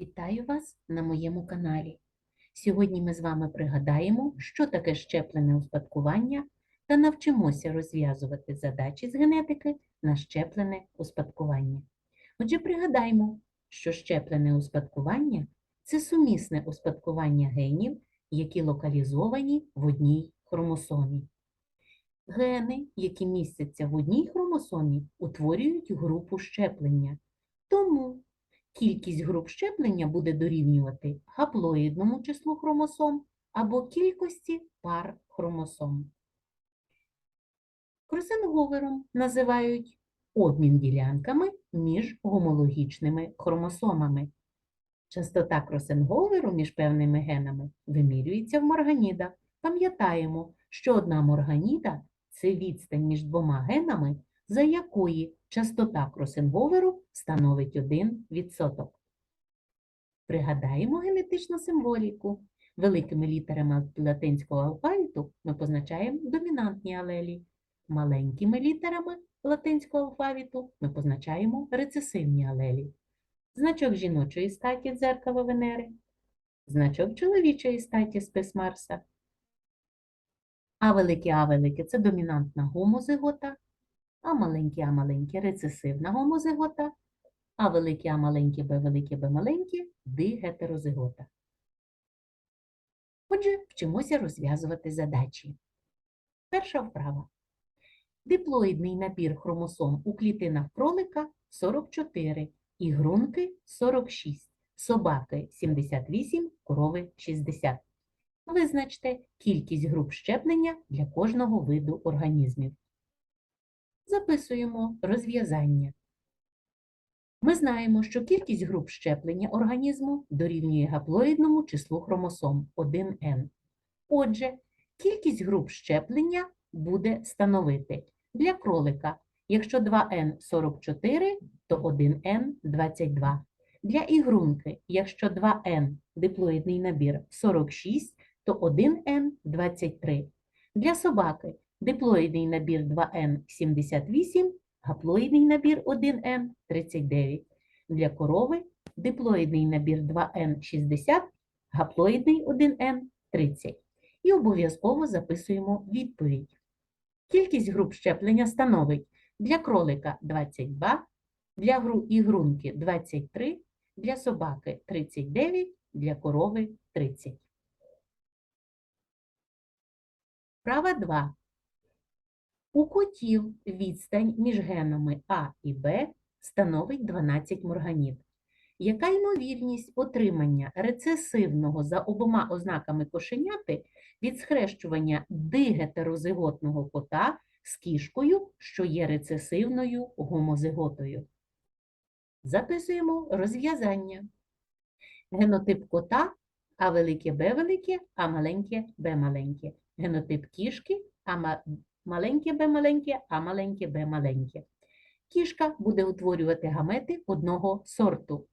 Вітаю вас на моєму каналі. Сьогодні ми з вами пригадаємо, що таке щеплене успадкування та навчимося розв'язувати задачі з генетики на щеплене успадкування. Отже, пригадаймо, що щеплене успадкування це сумісне успадкування генів, які локалізовані в одній хромосомі. Гени, які містяться в одній хромосомі, утворюють групу щеплення. Тому Кількість груп щеплення буде дорівнювати гаплоїдному числу хромосом або кількості пар хромосом. Кросинговером називають обмін ділянками між гомологічними хромосомами. Частота кросинговеру між певними генами вимірюється в морганідах. Пам'ятаємо, що одна морганіда – це відстань між двома генами, за якої частота кросинговеру становить 1%. Пригадаємо генетичну символіку. Великими літерами латинського алфавіту ми позначаємо домінантні алелі. Маленькими літерами латинського алфавіту ми позначаємо рецесивні алелі. Значок жіночої статі дзеркало Венери, значок чоловічої статі спис Марса. А велике А велике це домінантна гомозигота, а маленьке А маленьке рецесивна гомозигота, а велике А маленьке Б велике Б маленьке дигетерозигота. Отже, вчимося розв'язувати задачі. Перша вправа. Диплоїдний набір хромосом у клітинах кролика 44, ігрунки 46, собаки 78, корови 60. Визначте кількість груп щеплення для кожного виду організмів. Записуємо розв'язання. Ми знаємо, що кількість груп щеплення організму дорівнює гаплоїдному числу хромосом 1n. Отже, кількість груп щеплення буде становити для кролика, якщо 2n 44, то 1n 22. Для ігрунки, якщо 2n диплоїдний набір 46, то 1n 23. Для собаки диплоїдний набір 2n 78, гаплоїдний набір 1n 39. Для корови диплоїдний набір 2n 60, гаплоїдний 1n 30. І обов'язково записуємо відповідь. Кількість груп щеплення становить для кролика 22, для гру ігрунки 23, для собаки 39, для корови 30. Права 2. У котів відстань між генами А і Б становить 12 морганів. Яка ймовірність отримання рецесивного за обома ознаками кошеняти від схрещування дигетерозиготного кота з кішкою, що є рецесивною гомозиготою? Записуємо розв'язання. Генотип кота А велике Б велике, А маленьке Б маленьке. Генотип кішки А маленьке Б маленьке, А маленьке Б маленьке. Кішка буде утворювати гамети одного сорту,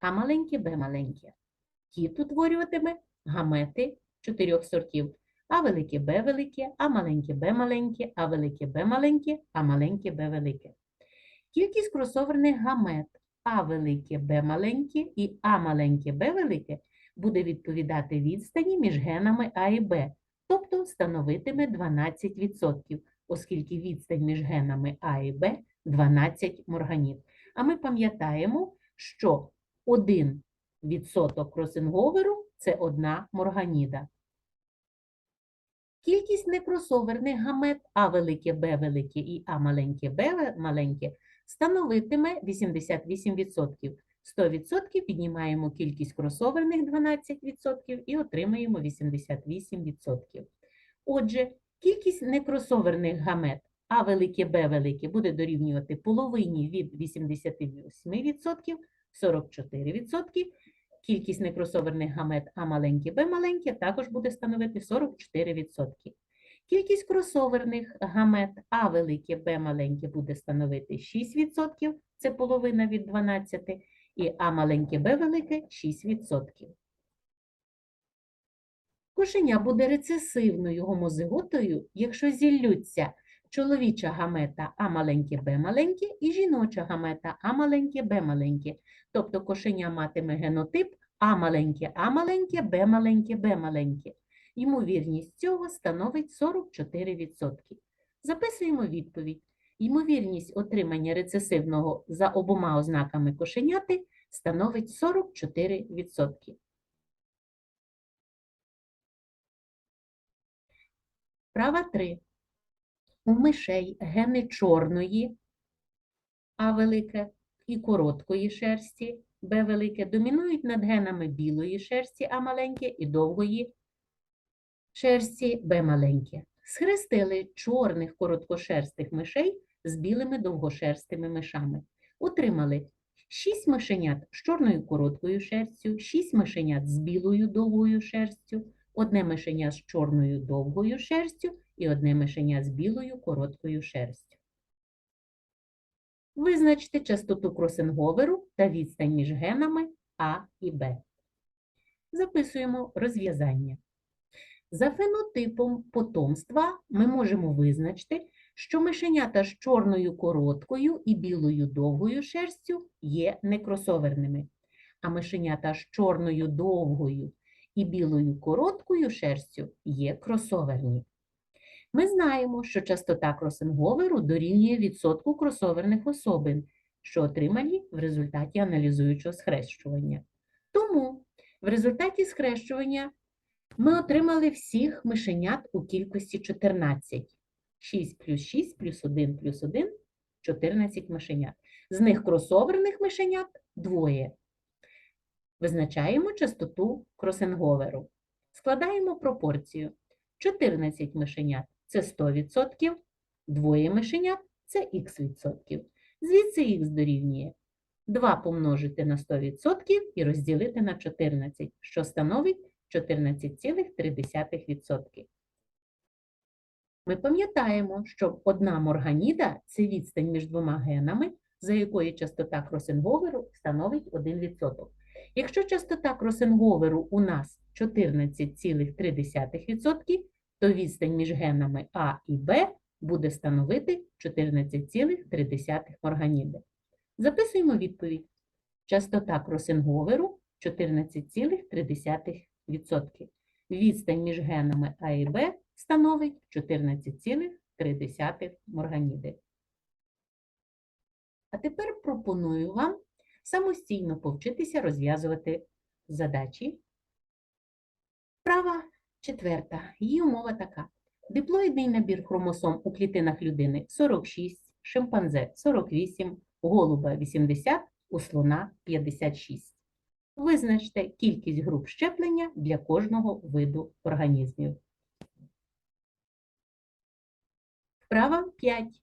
А маленьке Б маленьке. Кіт утворюватиме гамети чотирьох сортів. А велике Б велике, А маленьке Б маленьке, А велике Б маленьке, А маленьке Б велике. Кількість кросоверних гамет А велике Б маленьке і А маленьке Б велике буде відповідати відстані між генами А і Б, тобто становитиме 12%, оскільки відстань між генами А і Б 12 морганів. А ми пам'ятаємо, що 1% кросинговеру – це одна морганіда. Кількість некросоверних гамет А велике Б велике і А маленьке Б маленьке становитиме 88%. 100% піднімаємо кількість кросоверних 12% і отримаємо 88%. Отже, кількість некросоверних гамет А велике Б велике буде дорівнювати половині від 88%, 44%. Кількість некросоверних гамет А маленьке Б маленьке також буде становити 44%. Кількість кросоверних гамет А велике Б маленьке буде становити 6%, це половина від 12, і А маленьке Б велике 6%. Кошеня буде рецесивною гомозиготою, якщо зіллються чоловіча гамета А маленьке Б маленьке і жіноча гамета А маленьке Б маленьке. Тобто кошеня матиме генотип А маленьке А маленьке, Б маленьке Б маленьке. Ймовірність цього становить 44%. Записуємо відповідь. Ймовірність отримання рецесивного за обома ознаками кошеняти становить 44%. Права 3. У мишей гени чорної А велике і короткої шерсті Б велике домінують над генами білої шерсті А маленьке і довгої шерсті Б маленьке. Схрестили чорних короткошерстих мишей з білими довгошерстими мишами. Отримали 6 мишенят з чорною короткою шерстю, 6 мишенят з білою довгою шерстю, одне мишеня з чорною довгою шерстю і одне мишеня з білою короткою шерстю. Визначте частоту кросинговеру та відстань між генами А і Б. Записуємо розв'язання. За фенотипом потомства ми можемо визначити, що мишенята з чорною короткою і білою довгою шерстю є некросоверними, а мишенята з чорною довгою і білою короткою шерстю є кросоверні. Ми знаємо, що частота кросинговеру дорівнює відсотку кросоверних особин, що отримані в результаті аналізуючого схрещування. Тому в результаті схрещування ми отримали всіх мишенят у кількості 14. 6 плюс 6 плюс 1 плюс 1 – 14 мишенят. З них кросоверних мишенят двоє. Визначаємо частоту кросинговеру. Складаємо пропорцію. 14 мишенят – це 100%, двоє мишенят – це х%. Звідси х дорівнює 2 помножити на 100% і розділити на 14, що становить 14,3%. Ми пам'ятаємо, що одна морганіда – це відстань між двома генами, за якої частота кросинговеру становить 1%. Якщо частота кросинговеру у нас 14,3%, то відстань між генами А і Б буде становити 14,3 морганіди. Записуємо відповідь. Частота кросинговеру 14,3%. Відстань між генами А і Б становить 14,3 морганіди. А тепер пропоную вам самостійно повчитися розв'язувати задачі. Права четверта. Її умова така. Диплоїдний набір хромосом у клітинах людини 46, шимпанзе 48, голуба 80, у слона 56. Визначте кількість груп щеплення для кожного виду організмів. Вправа 5.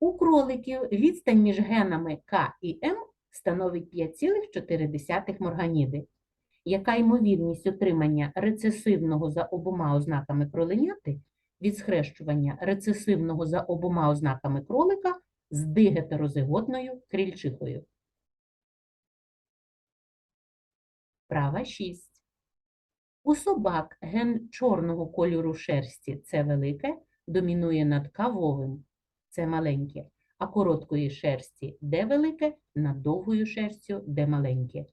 У кроликів відстань між генами К і М становить 5,4 морганіди. Яка ймовірність отримання рецесивного за обома ознаками кроленяти від схрещування рецесивного за обома ознаками кролика з дигетерозиготною крильчихою? Права 6. У собак ген чорного кольору шерсті це велике, домінує над кавовим, це маленьке, а короткої шерсті де велике, над довгою шерстю де маленьке.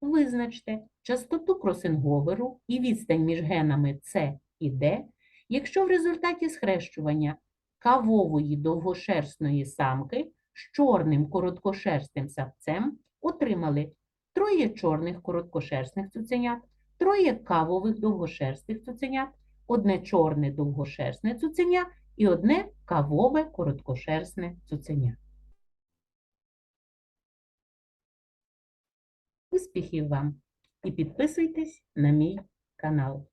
Визначте частоту кросинговеру і відстань між генами С і Д, якщо в результаті схрещування кавової довгошерстної самки з чорним короткошерстним савцем отримали троє чорних короткошерстних цуценят, троє кавових довгошерстних цуценят, одне чорне довгошерстне цуценя і одне кавове короткошерстне цуценя. Успіхів вам! І підписуйтесь на мій канал.